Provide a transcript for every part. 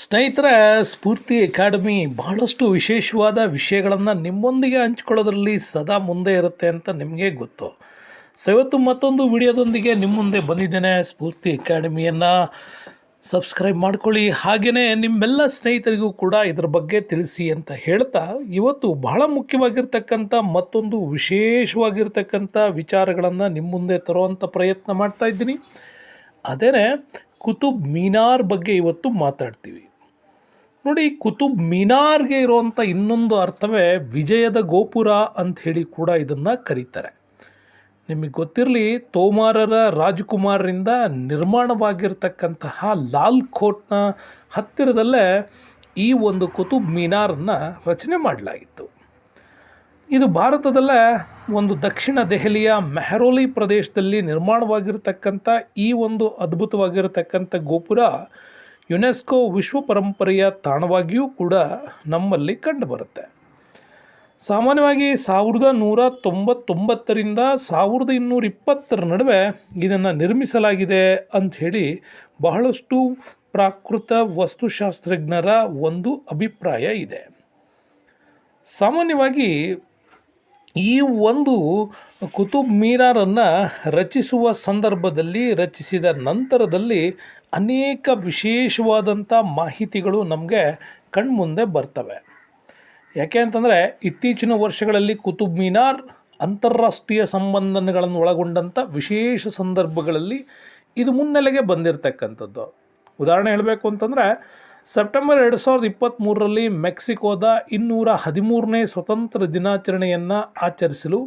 ಸ್ನೇಹಿತರೆ, ಸ್ಫೂರ್ತಿ ಅಕಾಡೆಮಿ ಬಹಳಷ್ಟು ವಿಶೇಷವಾದ ವಿಷಯಗಳನ್ನು ನಿಮ್ಮೊಂದಿಗೆ ಹಂಚ್ಕೊಳ್ಳೋದ್ರಲ್ಲಿ ಸದಾ ಮುಂದೆ ಇರುತ್ತೆ ಅಂತ ನಿಮಗೆ ಗೊತ್ತು. ಸೊ ಇವತ್ತು ಮತ್ತೊಂದು ವಿಡಿಯೋದೊಂದಿಗೆ ನಿಮ್ಮ ಮುಂದೆ ಬಂದಿದ್ದೇನೆ. ಸ್ಫೂರ್ತಿ ಅಕಾಡೆಮಿಯನ್ನು ಸಬ್ಸ್ಕ್ರೈಬ್ ಮಾಡ್ಕೊಳ್ಳಿ. ಹಾಗೆಯೇ ನಿಮ್ಮೆಲ್ಲ ಸ್ನೇಹಿತರಿಗೂ ಕೂಡ ಇದರ ಬಗ್ಗೆ ತಿಳಿಸಿ ಅಂತ ಹೇಳ್ತಾ, ಇವತ್ತು ಬಹಳ ಮುಖ್ಯವಾಗಿರ್ತಕ್ಕಂಥ ಮತ್ತೊಂದು ವಿಶೇಷವಾಗಿರ್ತಕ್ಕಂಥ ವಿಚಾರಗಳನ್ನು ನಿಮ್ಮ ಮುಂದೆ ತರುವಂಥ ಪ್ರಯತ್ನ ಮಾಡ್ತಾ ಇದ್ದೀನಿ. ಅದೇ ಕುತುಬ್ ಮೀನಾರ್ ಬಗ್ಗೆ ಇವತ್ತು ಮಾತಾಡ್ತೀವಿ. ನೋಡಿ, ಕುತುಬ್ ಮಿನಾರ್ಗೆ ಇರುವಂಥ ಇನ್ನೊಂದು ಅರ್ಥವೇ ವಿಜಯದ ಗೋಪುರ ಅಂತ ಹೇಳಿ ಕೂಡ ಇದನ್ನು ಕರೀತಾರೆ. ನಿಮಗೆ ಗೊತ್ತಿರಲಿ, ತೋಮಾರರ ರಾಜಕುಮಾರರಿಂದ ನಿರ್ಮಾಣವಾಗಿರ್ತಕ್ಕಂತಹ ಲಾಲ್ ಕೋಟ್ನ ಹತ್ತಿರದಲ್ಲೇ ಈ ಒಂದು ಕುತುಬ್ ಮಿನಾರನ್ನು ರಚನೆ ಮಾಡಲಾಗಿತ್ತು. ಇದು ಭಾರತದಲ್ಲೇ ಒಂದು ದಕ್ಷಿಣ ದೆಹಲಿಯ ಮೆಹರೋಲಿ ಪ್ರದೇಶದಲ್ಲಿ ನಿರ್ಮಾಣವಾಗಿರ್ತಕ್ಕಂಥ ಈ ಒಂದು ಅದ್ಭುತವಾಗಿರತಕ್ಕಂಥ ಗೋಪುರ ಯುನೆಸ್ಕೋ ವಿಶ್ವ ಪರಂಪರೆಯ ತಾಣವಾಗಿಯೂ ಕೂಡ ನಮ್ಮಲ್ಲಿ ಕಂಡುಬರುತ್ತೆ. ಸಾಮಾನ್ಯವಾಗಿ ಸಾವಿರದ ನೂರ ತೊಂಬತ್ತೊಂಬತ್ತರಿಂದ ಸಾವಿರದ ಇನ್ನೂರ ಇಪ್ಪತ್ತರ ನಡುವೆ ಇದನ್ನು ನಿರ್ಮಿಸಲಾಗಿದೆ ಅಂಥೇಳಿ ಬಹಳಷ್ಟು ಪ್ರಾಕೃತ ವಸ್ತುಶಾಸ್ತ್ರಜ್ಞರ ಒಂದು ಅಭಿಪ್ರಾಯ ಇದೆ. ಸಾಮಾನ್ಯವಾಗಿ ಈ ಒಂದು ಕುತುಬ್ ಮೀನಾರನ್ನು ರಚಿಸುವ ಸಂದರ್ಭದಲ್ಲಿ, ರಚಿಸಿದ ನಂತರದಲ್ಲಿ ಅನೇಕ ವಿಶೇಷವಾದಂಥ ಮಾಹಿತಿಗಳು ನಮಗೆ ಕಣ್ಮುಂದೆ ಬರ್ತವೆ. ಯಾಕೆ ಅಂತಂದರೆ, ಇತ್ತೀಚಿನ ವರ್ಷಗಳಲ್ಲಿ ಕುತುಬ್ ಮೀನಾರ್ ಅಂತಾರಾಷ್ಟ್ರೀಯ ಸಂಬಂಧಗಳನ್ನು ಒಳಗೊಂಡಂಥ ವಿಶೇಷ ಸಂದರ್ಭಗಳಲ್ಲಿ ಇದು ಮುನ್ನೆಲೆಗೆ ಬಂದಿರತಕ್ಕಂಥದ್ದು. ಉದಾಹರಣೆ ಹೇಳಬೇಕು ಅಂತಂದರೆ ಸೆಪ್ಟೆಂಬರ್ ಎರಡು ಸಾವಿರದ ಇಪ್ಪತ್ತ್ಮೂರರಲ್ಲಿ ಮೆಕ್ಸಿಕೋದ ಇನ್ನೂರ ಹದಿಮೂರನೇ ಸ್ವತಂತ್ರ ದಿನಾಚರಣೆಯನ್ನು ಆಚರಿಸಲು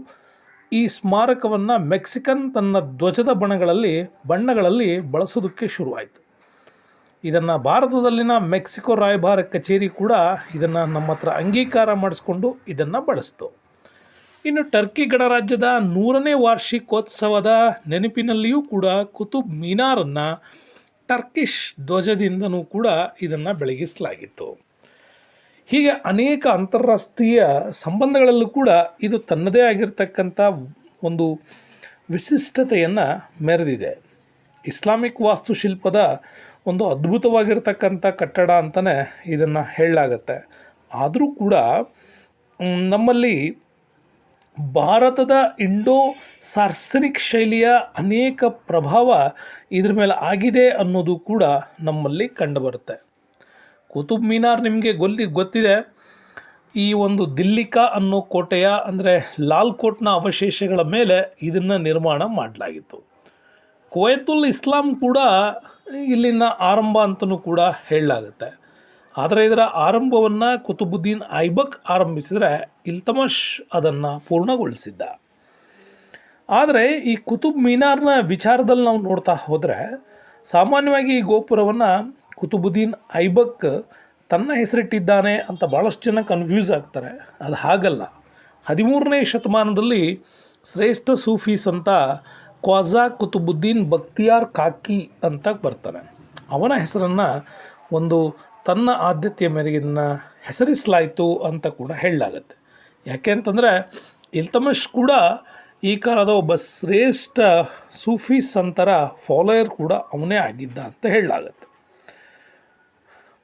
ಈ ಸ್ಮಾರಕವನ್ನು ಮೆಕ್ಸಿಕನ್ ತನ್ನ ಧ್ವಜದ ಬಣಗಳಲ್ಲಿ, ಬಣ್ಣಗಳಲ್ಲಿ ಬಳಸೋದಕ್ಕೆ ಶುರುವಾಯಿತು. ಇದನ್ನು ಭಾರತದಲ್ಲಿನ ಮೆಕ್ಸಿಕೋ ರಾಯಭಾರ ಕಚೇರಿ ಕೂಡ ಇದನ್ನು ನಮ್ಮ ಹತ್ರ ಅಂಗೀಕಾರ ಮಾಡಿಸ್ಕೊಂಡು ಇದನ್ನು ಬಳಸ್ತು. ಇನ್ನು ಟರ್ಕಿ ಗಣರಾಜ್ಯದ ನೂರನೇ ವಾರ್ಷಿಕೋತ್ಸವದ ನೆನಪಿನಲ್ಲಿಯೂ ಕೂಡ ಕುತುಬ್ ಮೀನಾರನ್ನು ಟರ್ಕಿಶ್ ಧ್ವಜದಿಂದನೂ ಕೂಡ ಇದನ್ನು ಬೆಳಗಿಸಲಾಗಿತ್ತು. ಹೀಗೆ ಅನೇಕ ಅಂತಾರಾಷ್ಟ್ರೀಯ ಸಂಬಂಧಗಳಲ್ಲೂ ಕೂಡ ಇದು ತನ್ನದೇ ಆಗಿರತಕ್ಕಂಥ ಒಂದು ವಿಶಿಷ್ಟತೆಯನ್ನು ಮೆರೆದಿದೆ. ಇಸ್ಲಾಮಿಕ್ ವಾಸ್ತುಶಿಲ್ಪದ ಒಂದು ಅದ್ಭುತವಾಗಿರ್ತಕ್ಕಂಥ ಕಟ್ಟಡ ಅಂತಲೇ ಇದನ್ನು ಹೇಳಲಾಗತ್ತೆ. ಆದರೂ ಕೂಡ ನಮ್ಮಲ್ಲಿ ಭಾರತದ ಇಂಡೋ ಸಾರ್ಸನಿಕ್ ಶೈಲಿಯ ಅನೇಕ ಪ್ರಭಾವ ಇದ್ರ ಮೇಲೆ ಆಗಿದೆ ಅನ್ನೋದು ಕೂಡ ನಮ್ಮಲ್ಲಿ ಕಂಡುಬರುತ್ತೆ. ಕುತುಬ್ ಮಿನಾರ್ ನಿಮಗೆ ಗೊಲ್ಲಿ ಗೊತ್ತಿದೆ, ಈ ಒಂದು ದಿಲ್ಲಿಕಾ ಅನ್ನೋ ಕೋಟೆಯ ಅಂದರೆ ಲಾಲ್ ಕೋಟ್ನ ಅವಶೇಷಗಳ ಮೇಲೆ ಇದನ್ನು ನಿರ್ಮಾಣ ಮಾಡಲಾಗಿತ್ತು. ಕೋಯತುಲ್ ಇಸ್ಲಾಂ ಕೂಡ ಇಲ್ಲಿನ ಆರಂಭ ಅಂತಲೂ ಕೂಡ ಹೇಳಲಾಗುತ್ತೆ. ಆದರೆ ಇದರ ಆರಂಭವನ್ನು ಕುತುಬುದ್ದೀನ್ ಐಬಕ್ ಆರಂಭಿಸಿದರೆ ಇಲ್ತಮಶ್ ಅದನ್ನು ಪೂರ್ಣಗೊಳಿಸಿದ್ದ. ಆದರೆ ಈ ಕುತುಬ್ ಮೀನಾರ್ನ ವಿಚಾರದಲ್ಲಿ ನಾವು ನೋಡ್ತಾ ಹೋದರೆ ಸಾಮಾನ್ಯವಾಗಿ ಈ ಗೋಪುರವನ್ನು ಕುತುಬುದ್ದೀನ್ ಐಬಕ್ ತನ್ನ ಹೆಸರಿಟ್ಟಿದ್ದಾನೆ ಅಂತ ಭಾಳಷ್ಟು ಜನ ಕನ್ಫ್ಯೂಸ್ ಆಗ್ತಾರೆ. ಅದು ಹಾಗಲ್ಲ. ಹದಿಮೂರನೇ ಶತಮಾನದಲ್ಲಿ ಶ್ರೇಷ್ಠ ಸೂಫೀಸ್ ಅಂತ ಕ್ವಾಜಾ ಕುತುಬುದ್ದೀನ್ ಬಕ್ತಿಯಾರ್ ಕಾಕಿ ಅಂತ ಬರ್ತಾನೆ. ಅವನ ಹೆಸರನ್ನು ಒಂದು ತನ್ನ ಆದ್ಯತೆಯ ಮೇರೆಗೆ ಹೆಸರಿಸಲಾಯಿತು ಅಂತ ಕೂಡ ಹೇಳಲಾಗತ್ತೆ. ಯಾಕೆ ಅಂತಂದರೆ ಇಲ್ತಮಶ್ ಕೂಡ ಈ ಕಾಲದ ಒಬ್ಬ ಶ್ರೇಷ್ಠ ಸೂಫಿ ಸಂತರ ಫಾಲೋಯರ್ ಕೂಡ ಅವನೇ ಆಗಿದ್ದ ಅಂತ ಹೇಳಲಾಗತ್ತೆ.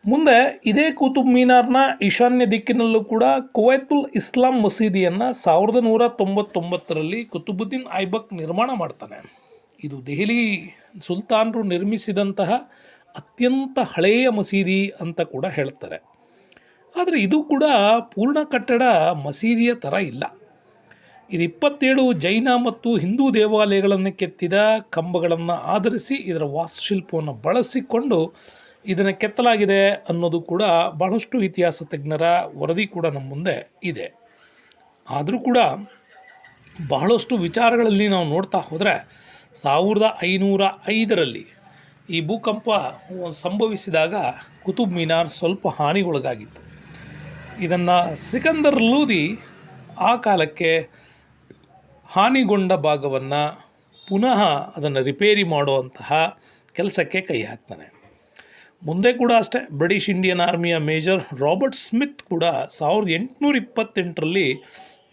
ಮುಂದೆ ಇದೇ ಕುತುಬ್ ಮೀನಾರ್ನ ಈಶಾನ್ಯ ದಿಕ್ಕಿನಲ್ಲೂ ಕೂಡ ಕುವೈತುಲ್ ಇಸ್ಲಾಂ ಮಸೀದಿಯನ್ನು ಸಾವಿರದ ನೂರ ತೊಂಬತ್ತೊಂಬತ್ತರಲ್ಲಿ ಕುತುಬುದ್ದೀನ್ ಐಬಕ್ ನಿರ್ಮಾಣ ಮಾಡ್ತಾನೆ. ಇದು ದೆಹಲಿ ಸುಲ್ತಾನರು ನಿರ್ಮಿಸಿದಂತಹ ಅತ್ಯಂತ ಹಳೆಯ ಮಸೀದಿ ಅಂತ ಕೂಡ ಹೇಳ್ತಾರೆ. ಆದರೆ ಇದು ಕೂಡ ಪೂರ್ಣ ಕಟ್ಟಡ ಮಸೀದಿಯ ಥರ ಇಲ್ಲ. ಇದು ಇಪ್ಪತ್ತೇಳು ಜೈನ ಮತ್ತು ಹಿಂದೂ ದೇವಾಲಯಗಳನ್ನು ಕೆತ್ತಿದ ಕಂಬಗಳನ್ನು ಆಧರಿಸಿ ಇದರ ವಾಸ್ತುಶಿಲ್ಪವನ್ನು ಬಳಸಿಕೊಂಡು ಇದನ್ನು ಕೆತ್ತಲಾಗಿದೆ ಅನ್ನೋದು ಕೂಡ ಬಹಳಷ್ಟು ಇತಿಹಾಸ ತಜ್ಞರ ವರದಿ ಕೂಡ ನಮ್ಮ ಮುಂದೆ ಇದೆ. ಆದರೂ ಕೂಡ ಬಹಳಷ್ಟು ವಿಚಾರಗಳಲ್ಲಿ ನಾವು ನೋಡ್ತಾ ಹೋದರೆ ಸಾವಿರದ ಐನೂರ ಐದರಲ್ಲಿ ಈ ಭೂಕಂಪ ಸಂಭವಿಸಿದಾಗ ಕುತುಬ್ ಮಿನಾರ್ ಸ್ವಲ್ಪ ಹಾನಿಗೊಳಗಾಗಿತ್ತು. ಇದನ್ನು ಸಿಕಂದರ್ ಲೂದಿ ಆ ಕಾಲಕ್ಕೆ ಹಾನಿಗೊಂಡ ಭಾಗವನ್ನು ಪುನಃ ಅದನ್ನು ರಿಪೇರಿ ಮಾಡುವಂತಹ ಕೆಲಸಕ್ಕೆ ಕೈ ಹಾಕ್ತಾನೆ. ಮುಂದೆ ಕೂಡ ಅಷ್ಟೇ, ಬ್ರಿಟಿಷ್ ಇಂಡಿಯನ್ ಆರ್ಮಿಯ ಮೇಜರ್ ರಾಬರ್ಟ್ ಸ್ಮಿತ್ ಕೂಡ ಸಾವಿರದ ಎಂಟುನೂರ ಇಪ್ಪತ್ತೆಂಟರಲ್ಲಿ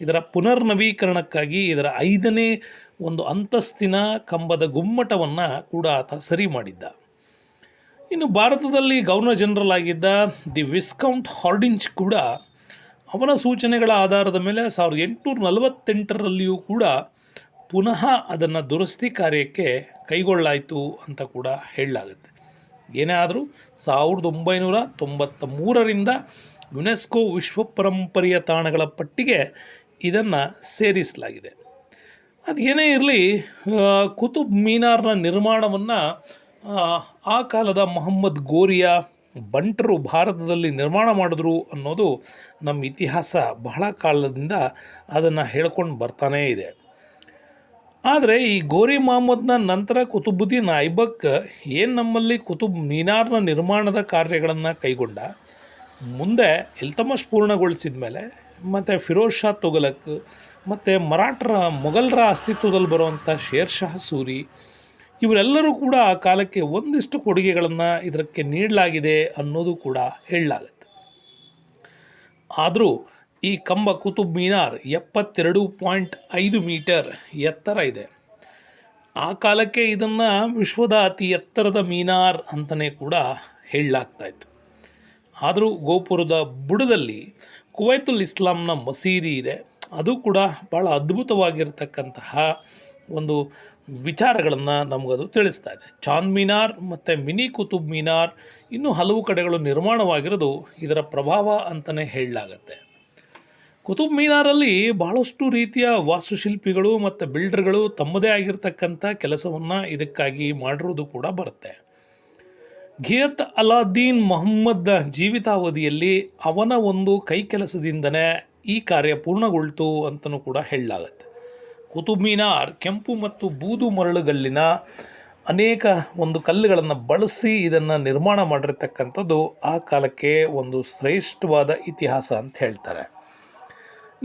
ಇದರ ಪುನರ್ನವೀಕರಣಕ್ಕಾಗಿ ಇದರ ಐದನೇ ಒಂದು ಅಂತಸ್ತಿನ ಕಂಬದ ಗುಮ್ಮಟವನ್ನು ಕೂಡ ಆತ ಸರಿ ಮಾಡಿದ್ದ. ಇನ್ನು ಭಾರತದಲ್ಲಿ ಗವರ್ನರ್ ಜನರಲ್ ಆಗಿದ್ದ ದಿ ವಿಸ್ಕೌಂಟ್ ಹಾರ್ಡಿಂಚ್ ಕೂಡ ಅವನ ಸೂಚನೆಗಳ ಆಧಾರದ ಮೇಲೆ ಸಾವಿರದ ಎಂಟುನೂರ ನಲವತ್ತೆಂಟರಲ್ಲಿಯೂ ಕೂಡ ಪುನಃ ಅದನ್ನು ದುರಸ್ತಿ ಕಾರ್ಯಕ್ಕೆ ಕೈಗೊಳ್ಳಾಯಿತು ಅಂತ ಕೂಡ ಹೇಳಲಾಗುತ್ತೆ. ಏನೇ ಆದರೂ ಸಾವಿರದ ಒಂಬೈನೂರ ತೊಂಬತ್ತ ಮೂರರಿಂದ ಯುನೆಸ್ಕೋ ವಿಶ್ವ ಪರಂಪರೆಯ ತಾಣಗಳ ಪಟ್ಟಿಗೆ ಇದನ್ನು ಸೇರಿಸಲಾಗಿದೆ. ಅದು ಏನೇ ಇರಲಿ ಕುತುಬ್ ಮೀನಾರ್ನ ನಿರ್ಮಾಣವನ್ನು, ಆ ಕಾಲದ ಮೊಹಮ್ಮದ್ ಗೋರಿಯ ಬಂಟರು ಭಾರತದಲ್ಲಿ ನಿರ್ಮಾಣ ಮಾಡಿದ್ರು ಅನ್ನೋದು ನಮ್ಮ ಇತಿಹಾಸ ಬಹಳ ಕಾಲದಿಂದ ಅದನ್ನು ಹೇಳ್ಕೊಂಡು ಬರ್ತಾನೇ ಇದೆ. ಆದರೆ ಈ ಗೋರಿ ಮೊಹಮ್ಮದ್ನ ನಂತರ ಕುತುಬುದ್ದೀನ್ ಐಬಕ್ ಏನು ನಮ್ಮಲ್ಲಿ ಕುತುಬ್ ಮೀನಾರ್ನ ನಿರ್ಮಾಣದ ಕಾರ್ಯಗಳನ್ನು ಕೈಗೊಂಡ? ಮುಂದೆ ಇಲ್ತಮಶ್ ಪೂರ್ಣಗೊಳಿಸಿದ ಮೇಲೆ ಮತ್ತು ಫಿರೋಜ್ ಶಾ ತೊಗಲಕ್, ಮತ್ತು ಮರಾಠರ ಮೊಘಲರ ಅಸ್ತಿತ್ವದಲ್ಲಿ ಬರುವಂಥ ಶೇರ್ ಶಾ ಸೂರಿ, ಇವರೆಲ್ಲರೂ ಕೂಡ ಆ ಕಾಲಕ್ಕೆ ಒಂದಿಷ್ಟು ಕೊಡುಗೆಗಳನ್ನು ಇದಕ್ಕೆ ನೀಡಲಾಗಿದೆ ಅನ್ನೋದು ಕೂಡ ಹೇಳಲಾಗುತ್ತೆ. ಆದರೂ ಈ ಕಂಬ ಕುತುಬ್ ಮೀನಾರ್ ಎಪ್ಪತ್ತೆರಡು ಪಾಯಿಂಟ್ ಐದು ಮೀಟರ್ ಎತ್ತರ ಇದೆ. ಆ ಕಾಲಕ್ಕೆ ಇದನ್ನು ವಿಶ್ವದ ಅತಿ ಎತ್ತರದ ಮೀನಾರ್ ಅಂತಲೇ ಕೂಡ ಹೇಳಲಾಗ್ತಾ ಇತ್ತು. ಆದರೂ ಗೋಪುರದ ಬುಡದಲ್ಲಿ ಕುವೈತುಲ್ ಇಸ್ಲಾಂನ ಮಸೀದಿ ಇದೆ. ಅದು ಕೂಡ ಭಾಳ ಅದ್ಭುತವಾಗಿರ್ತಕ್ಕಂತಹ ಒಂದು ವಿಚಾರಗಳನ್ನು ನಮಗದು ತಿಳಿಸ್ತಾ ಇದೆ. ಚಾಂದ್ ಮಿನಾರ್ ಮತ್ತು ಮಿನಿ ಕುತುಬ್ ಮೀನಾರ್ ಇನ್ನೂ ಹಲವು ಕಡೆಗಳು ನಿರ್ಮಾಣವಾಗಿರೋದು ಇದರ ಪ್ರಭಾವ ಅಂತಲೇ ಹೇಳಲಾಗತ್ತೆ. ಕುತುಬ್ ಮಿನಾರಲ್ಲಿ ಬಹಳಷ್ಟು ರೀತಿಯ ವಾಸ್ತುಶಿಲ್ಪಿಗಳು ಮತ್ತು ಬಿಲ್ಡರ್ಗಳು ತಮ್ಮದೇ ಆಗಿರ್ತಕ್ಕಂಥ ಕೆಲಸವನ್ನು ಇದಕ್ಕಾಗಿ ಮಾಡಿರೋದು ಕೂಡ ಬರುತ್ತೆ. ಘಿಯತ್ ಅಲಾದ್ದೀನ್ ಮೊಹಮ್ಮದ್ ಜೀವಿತಾವಧಿಯಲ್ಲಿ ಅವನ ಒಂದು ಕೈ ಕೆಲಸದಿಂದನೇ ಈ ಕಾರ್ಯ ಪೂರ್ಣಗೊಳ್ತು ಅಂತಲೂ ಕೂಡ ಹೇಳಲಾಗತ್ತೆ. ಕುತುಬ್ ಮೀನಾರ್ ಕೆಂಪು ಮತ್ತು ಬೂದು ಮರಳುಗಲ್ಲಿನ ಅನೇಕ ಒಂದು ಕಲ್ಲುಗಳನ್ನು ಬಳಸಿ ಇದನ್ನು ನಿರ್ಮಾಣ ಮಾಡಿರ್ತಕ್ಕಂಥದ್ದು ಆ ಕಾಲಕ್ಕೆ ಒಂದು ಶ್ರೇಷ್ಠವಾದ ಇತಿಹಾಸ ಅಂತ ಹೇಳ್ತಾರೆ.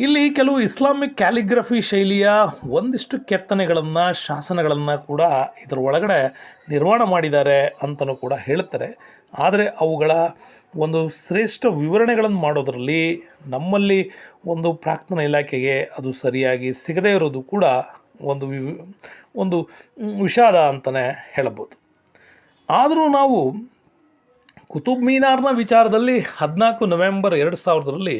ಇಲ್ಲಿ ಕೆಲವು ಇಸ್ಲಾಮಿಕ್ ಕ್ಯಾಲಿಗ್ರಫಿ ಶೈಲಿಯ ಒಂದಿಷ್ಟು ಕೆತ್ತನೆಗಳನ್ನು, ಶಾಸನಗಳನ್ನು ಕೂಡ ಇದರ ಒಳಗಡೆ ನಿರ್ಮಾಣ ಮಾಡಿದ್ದಾರೆ ಅಂತಲೂ ಕೂಡ ಹೇಳ್ತಾರೆ. ಆದರೆ ಅವುಗಳ ಒಂದು ಶ್ರೇಷ್ಠ ವಿವರಣೆಗಳನ್ನು ಮಾಡೋದರಲ್ಲಿ ನಮ್ಮಲ್ಲಿ ಒಂದು ಪ್ರಾಕ್ತನ ಇಲಾಖೆಗೆ ಅದು ಸರಿಯಾಗಿ ಸಿಗದೇ ಇರೋದು ಕೂಡ ಒಂದು ಒಂದು ವಿಷಾದ ಅಂತಲೇ ಹೇಳಬಹುದು. ಆದರೂ ನಾವು ಕುತುಬ್ ಮೀನಾರ್ನ ವಿಚಾರದಲ್ಲಿ ಹದಿನಾಲ್ಕು ನವೆಂಬರ್ ಎರಡು ಸಾವಿರದಲ್ಲಿ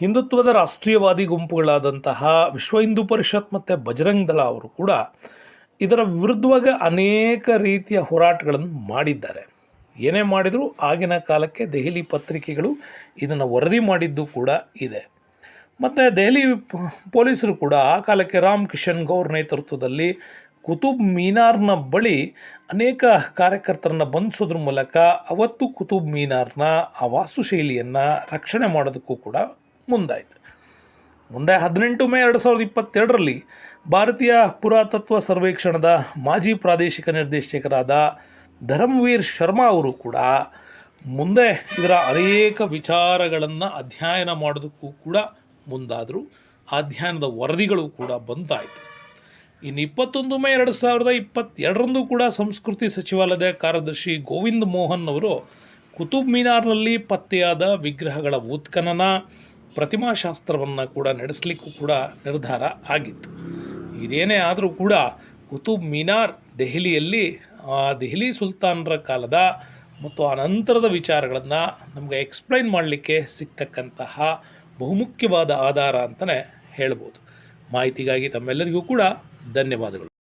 ಹಿಂದುತ್ವದ ರಾಷ್ಟ್ರೀಯವಾದಿ ಗುಂಪುಗಳಾದಂತಹ ವಿಶ್ವ ಹಿಂದೂ ಪರಿಷತ್ ಮತ್ತು ಬಜರಂಗ್ ದಳ ಅವರು ಕೂಡ ಇದರ ವಿರುದ್ಧವಾಗಿ ಅನೇಕ ರೀತಿಯ ಹೋರಾಟಗಳನ್ನು ಮಾಡಿದ್ದಾರೆ. ಏನೇ ಮಾಡಿದರೂ ಆಗಿನ ಕಾಲಕ್ಕೆ ದೆಹಲಿ ಪತ್ರಿಕೆಗಳು ಇದನ್ನು ವರದಿ ಮಾಡಿದ್ದು ಕೂಡ ಇದೆ. ಮತ್ತು ದೆಹಲಿ ಪೊಲೀಸರು ಕೂಡ ಆ ಕಾಲಕ್ಕೆ ರಾಮ್ ಕಿಶನ್ ಗೌರ್ ನೇತೃತ್ವದಲ್ಲಿ ಕುತುಬ್ ಮೀನಾರ್ನ ಬಳಿ ಅನೇಕ ಕಾರ್ಯಕರ್ತರನ್ನು ಬಂಧಿಸೋದ್ರ ಮೂಲಕ ಅವತ್ತು ಕುತುಬ್ ಮೀನಾರ್ನ ಆ ವಾಸ್ತುಶೈಲಿಯನ್ನು ರಕ್ಷಣೆ ಮಾಡೋದಕ್ಕೂ ಕೂಡ ಮುಂದಾಯಿತು. ಮುಂದೆ ಹದಿನೆಂಟು ಮೇ ಎರಡು ಸಾವಿರದ ಇಪ್ಪತ್ತೆರಡರಲ್ಲಿ ಭಾರತೀಯ ಪುರಾತತ್ವ ಸರ್ವೇಕ್ಷಣದ ಮಾಜಿ ಪ್ರಾದೇಶಿಕ ನಿರ್ದೇಶಕರಾದ ಧರ್ಮವೀರ್ ಶರ್ಮಾ ಅವರು ಕೂಡ ಮುಂದೆ ಇದರ ಅನೇಕ ವಿಚಾರಗಳನ್ನು ಅಧ್ಯಯನ ಮಾಡೋದಕ್ಕೂ ಕೂಡ ಮುಂದಾದರು. ಅಧ್ಯಯನದ ವರದಿಗಳು ಕೂಡ ಬಂತಾಯಿತು ಇನ್ನು ಇಪ್ಪತ್ತೊಂದು ಮೇ ಎರಡು ಸಾವಿರದ ಇಪ್ಪತ್ತೆರಡರಂದು ಕೂಡ ಸಂಸ್ಕೃತಿ ಸಚಿವಾಲಯದ ಕಾರ್ಯದರ್ಶಿ ಗೋವಿಂದ್ ಮೋಹನ್ ಅವರು ಕುತುಬ್ ಮಿನಾರ್ನಲ್ಲಿ ಪತ್ತೆಯಾದ ವಿಗ್ರಹಗಳ ಉತ್ಖನನ ಪ್ರತಿಮಾಶಾಸ್ತ್ರವನ್ನು ಕೂಡ ನಡೆಸಲಿಕ್ಕೂ ಕೂಡ ನಿರ್ಧಾರ ಆಗಿತ್ತು. ಇದೇನೇ ಆದರೂ ಕೂಡ ಕುತುಬ್ ಮಿನಾರ್ ದೆಹಲಿಯಲ್ಲಿ, ಆ ದೆಹಲಿ ಸುಲ್ತಾನರ ಕಾಲದ ಮತ್ತು ಆ ನಂತರದ ವಿಚಾರಗಳನ್ನು ನಮಗೆ ಎಕ್ಸ್ಪ್ಲೈನ್ ಮಾಡಲಿಕ್ಕೆ ಸಿಗ್ತಕ್ಕಂತಹ ಬಹುಮುಖ್ಯವಾದ ಆಧಾರ ಅಂತಲೇ ಹೇಳ್ಬೋದು. ಮಾಹಿತಿಗಾಗಿ ತಮ್ಮೆಲ್ಲರಿಗೂ ಕೂಡ ಧನ್ಯವಾದಗಳು.